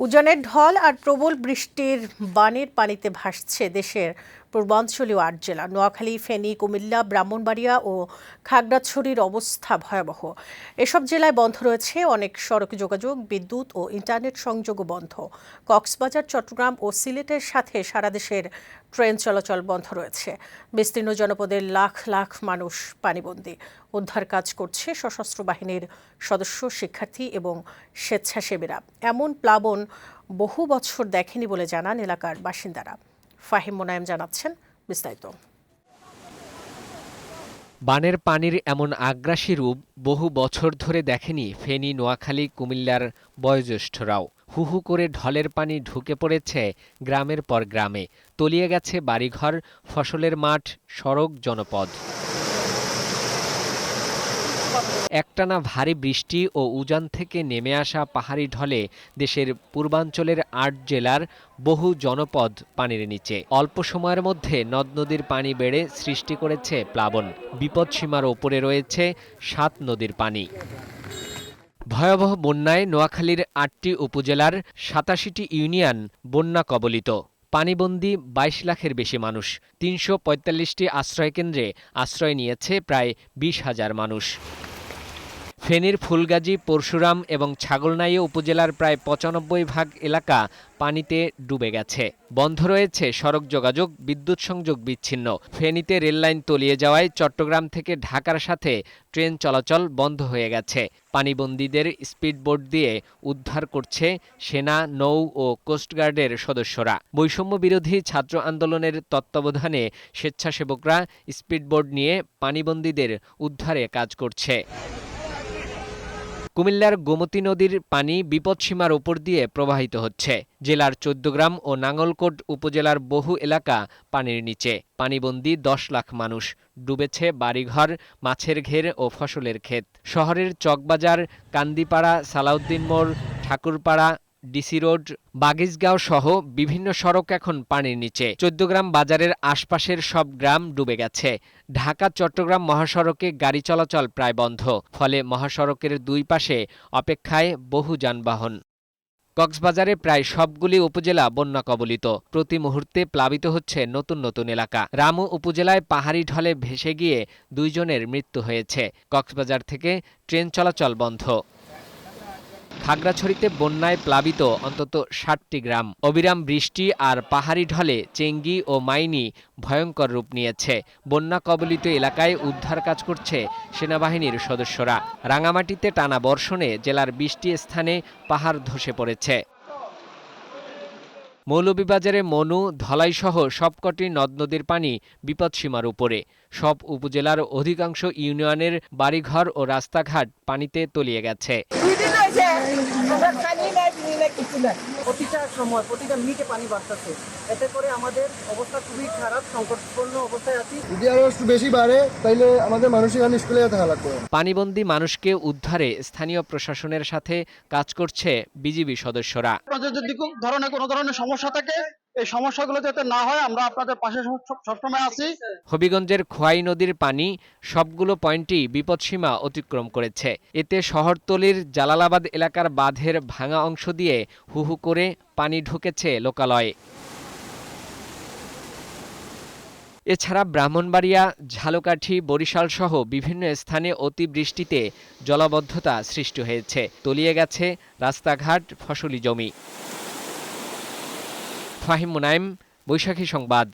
উজানের ঢল আর প্রবল বৃষ্টির বানের পানিতে ভাসছে দেশের পূর্বাঞ্চলীয় আট জেলা, নোয়াখালী, ফেনী, কুমিল্লা, ব্রাহ্মণবাড়িয়া ও খাগড়াছড়ির অবস্থা ভয়াবহ। এসব জেলায় বন্ধ রয়েছে অনেক সড়ক যোগাযোগ, বিদ্যুৎ ও ইন্টারনেট সংযোগও বন্ধ। কক্সবাজার, চট্টগ্রাম ও সিলেটের সাথে সারা দেশের ট্রেন চলাচল বন্ধ রয়েছে। বিস্তীর্ণ জনপদের লাখ লাখ মানুষ পানিবন্দী। উদ্ধার কাজ করছে সশস্ত্র বাহিনীর সদস্য, শিক্ষার্থী এবং স্বেচ্ছাসেবীরা। এমন প্লাবন বহু বছর দেখেনি বলে জানান এলাকার বাসিন্দারা। ফাহিম মোনায়েম জানাচ্ছেন বিস্তারিত। বানের পানির এমন আগ্রাসী রূপ বহু বছর ধরে দেখেনি ফেনী, নোয়াখালী, কুমিল্লার বয়োজ্যেষ্ঠরাও। হু হু করে ঢলের পানি ঢুকে পড়েছে গ্রামের পর গ্রামে। তলিয়ে গেছে বাড়িঘর, ফসলের মাঠ, সড়ক, জনপদ। একটানা ভারী বৃষ্টি ও উজান থেকে নেমে আসা পাহাড়ি ঢলে দেশের পূর্বাঞ্চলের আট জেলার বহু জনপদ পানির নিচে। অল্প সময়ের মধ্যে নদ নদীর পানি বেড়ে সৃষ্টি করেছে প্লাবন। বিপদসীমার ওপরে রয়েছে সাত নদীর পানি। ভয়াবহ বন্যায় নোয়াখালীর আটটি উপজেলার সাতাশিটি ইউনিয়ন বন্যা কবলিত। পানিবন্দী বাইশ লাখের বেশি মানুষ। তিনশো আশ্রয়কেন্দ্রে আশ্রয় নিয়েছে প্রায় বিশ হাজার মানুষ। ফেনীর ফুলগাজী, পরশুরাম এবং ছাগলনাইয়া উপজেলার প্রায় পঁচানব্বই ভাগ এলাকা পানিতে ডুবে গেছে। বন্ধ রয়েছে সড়ক যোগাযোগ, বিদ্যুৎ সংযোগ বিচ্ছিন্ন। ফেনীতে রেললাইন তলিয়ে যাওয়ায় চট্টগ্রাম থেকে ঢাকার সাথে ট্রেন চলাচল বন্ধ হয়ে গেছে। পানিবন্দীদের স্পিডবোট দিয়ে উদ্ধার করছে সেনা, নৌ ও কোস্টগার্ডের সদস্যরা। বৈষম্য বিরোধী ছাত্র আন্দোলনের তত্ত্বাবধানে স্বেচ্ছাসেবকরা স্পিডবোট নিয়ে পানিবন্দীদের উদ্ধারে কাজ করছে। কুমিল্লার গোমতী নদীর পানি বিপদসীমার ওপর দিয়ে প্রবাহিত হচ্ছে। জেলার চৌদ্দগ্রাম ও নাঙ্গলকোট উপজেলার বহু এলাকা পানির নিচে। পানিবন্দী দশ লাখ মানুষ। ডুবেছে বাড়িঘর, মাছের ঘের ও ফসলের ক্ষেত। শহরের চকবাজার, কান্দিপাড়া, সালাউদ্দিন মোড়, ঠাকুরপাড়া ডিসি রোড বাগিজগাঁও সহ বিভিন্ন সড়ক এখন পানির নিচে। চৌদ্দগ্রাম বাজারের আশপাশের সব গ্রাম ডুবে গেছে। ঢাকা, চট্টগ্রাম মহাসড়কে গাড়ি চলাচল প্রায় বন্ধ। ফলে মহাসড়কের দুই পাশে অপেক্ষায় বহু যানবাহন। কক্সবাজারে প্রায় সবগুলি উপজেলা বন্যা কবলিত। প্রতি মুহূর্তে প্লাবিত হচ্ছে নতুন নতুন এলাকা। রামু উপজেলায় পাহাড়ি ঢলে ভেসে গিয়ে দুইজনের মৃত্যু হয়েছে। কক্সবাজার থেকে ট্রেন চলাচল বন্ধ। খাগড়াছড়িতে বন্যায় প্লাবিত অন্তত ষাটটি গ্রাম। অবিরাম বৃষ্টি আর পাহাড়ি ঢলে চেঙ্গি ও মাইনি ভয়ঙ্কর রূপ নিয়েছে। বন্যা কবলিত এলাকায় উদ্ধার কাজ করছে সেনাবাহিনীর সদস্যরা। রাঙামাটিতে টানা বর্ষণে জেলার বৃষ্টি স্থানে পাহাড় ধসে পড়েছে। মৌলভীবাজারে মনু, ধলাইসহ সবকটি নদ নদীর পানি বিপদসীমার উপরে। সব উপজেলার অধিকাংশ ইউনিয়নের বাড়িঘর ও রাস্তাঘাট পানিতে তলিয়ে গেছে। প্রতিটা সময় প্রতিটা মিনিটে পানি বাড়তেছে। এতে করে আমাদের অবস্থা খুবই খারাপ সংকটপূর্ণ অবস্থায় আছি। যদি আরও একটু বেশি বাড়ে তাইলে আমাদের মানুষের এখানে স্কুলে যেতে লাগবে পানিবন্দী মানুষকে উদ্ধারে স্থানীয় প্রশাসনের সাথে কাজ করছে বিজিবি সদস্যরা। যদি কোনো ধরনের কোনো ধরনের সমস্যা থাকে এই সমস্যাগুলো যাতে না হয়, আমরা আপনাদের পাশে সব- সব- সবসময় আছি। হবিগঞ্জের খোয়াই নদীর পানি সবগুলো পয়েন্টই বিপদসীমা অতিক্রম করেছে। এতে শহরতলির জালালাবাদ এলাকার বাঁধের ভাঙা অংশ দিয়ে হু হু করে পানি ঢুকেছে লোকালয়ে। এছাড়া ব্রাহ্মণবাড়িয়া, ঝালকাঠি, বরিশাল সহ বিভিন্ন স্থানে অতিবৃষ্টিতে জলাবদ্ধতা সৃষ্টি হয়েছে। তলিয়ে গেছে রাস্তাঘাট, ফসলি জমি। ফাহিম মুনাইম বৈশাখী সংবাদ।